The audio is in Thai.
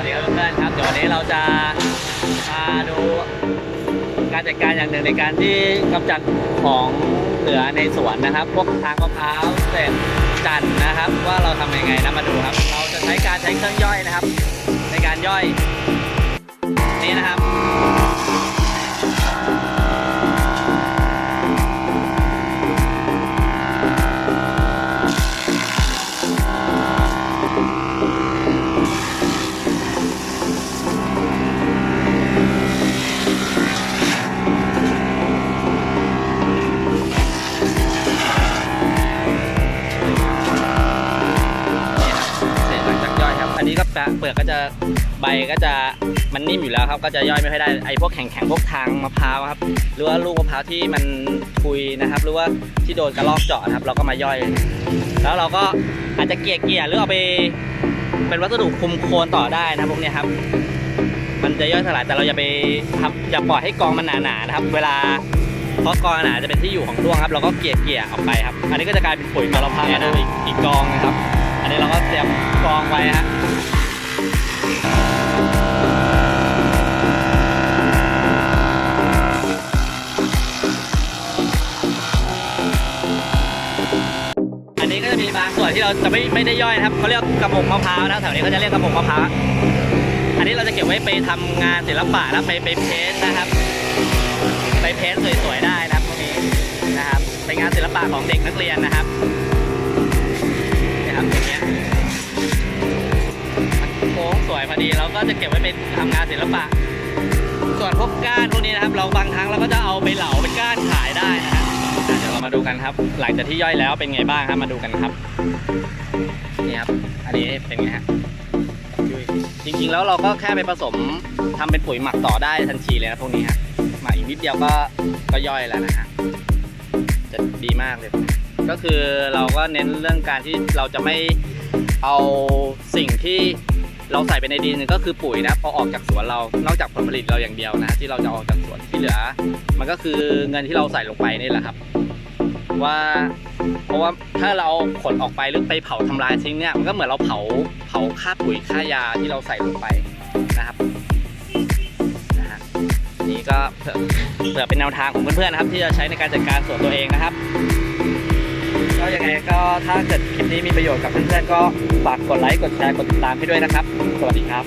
วัสดีครับเพื่อนๆครับเดี๋ยววันนี้เราจะมาดูการจัดการอย่างหนึ่งในการที่กำจัดของเหลือในสวนนะครับ พวกทางมะพร้าวเศษจันนะครับ ว่าเราทำยังไงนะมาดูครับ เราจะใช้การใช้เครื่องย่อยนะครับ ในการย่อย แปะเปลือกก็จะใบก็จะมันนิ่มอยู่แล้วครับ ก็จะย่อยไม่ค่อยได้ไอ้พวกแข็งๆพวกทางมะพร้าวครับ หรือว่าลูกมะพร้าวที่มันคุยนะครับ หรือว่าที่โดนกระรอกเจาะครับ เราก็มาย่อย แล้วเราก็อาจจะเกลี่ยเกลี่ยหรือเอาไป เป็นวัสดุคุมโคนต่อได้นะพวกนี้ครับ มันจะย่อยสลายแต่เราอย่าไปทำอย่าปล่อยให้กองมันหนาๆนะครับ เวลาเพราะกองหนาจะเป็นที่อยู่ของด้วงครับ เราก็เกลี่ยเกลี่ยออกไปครับ อันนี้ก็จะกลายเป็นปุ๋ยมลภาพนะอีกอีกกองนะครับ อันนี้เราก็เตรียมกองไว้ฮะอันนี้ก็จะมีบางส่วนที่เราจะไม่ไม่ได้ย่อยนะครับเขาเรียกกระบอกมะพร้าวนะแถวนี้เขาจะเรียกกระบอกมะพร้าวอันนี้เราจะเก็บไว้ไปทำงานศิลปะนะไปไปเพ้นท์นะครับ ไปเพ้นท์สวยๆได้นะครับพวกนี้นะครับเป็นงานศิลปะของเด็กนักเรียนนะครับ มันโค้งสวยพอดีเราก็จะเก็บไว้เป็นทำงานศิลปะ ส่วนพวกก้านพวกนี้นะครับ เราบางครั้งเราก็จะเอาไปเหลาเป็นก้านขายได้นะฮะเดี๋ยวเรามาดูกันครับ หลังจากที่ย่อยแล้วเป็นไงบ้างครับมาดูกันครับนี่ครับอันนี้เป็นไงฮะจริงๆแล้วเราก็แค่ไปผสมทำเป็นปุ๋ยหมักต่อได้ทันทีเลยนะพวกนี้ฮะหมักอีกนิดเดียวก็ก็ย่อยแล้วนะฮะจะดีมากเลย ก็คือเราก็เน้นเรื่องการที่เราจะไม่เอาสิ่งที่ เราใส่ไปในดินก็คือปุ๋ยนะพอออกจากสวนเรา นอกจากผลผลิตเราอย่างเดียวนะที่เราจะออกจากสวนที่เหลือ มันก็คือเงินที่เราใส่ลงไปนี่แหละครับ ว่าเพราะว่าถ้าเราขนออกไปหรือไปเผาทำลายทิ้งเนี่ยมันก็เหมือนเราเผาเผาค่าปุ๋ยค่ายาที่เราใส่ลงไปนะครับนะฮะนี่ก็เผื่อเผื่อเป็นแนวทางของเพื่อนๆนะครับ ที่จะใช้ในการจัดการสวนตัวเองนะครับก็ยังไงก็ ถ้าเกิดคลิปนี้มีประโยชน์กับเพื่อนๆก็ฝากกดไลค์กดแชร์กดติดตามให้ด้วยนะครับ สวัสดีครับ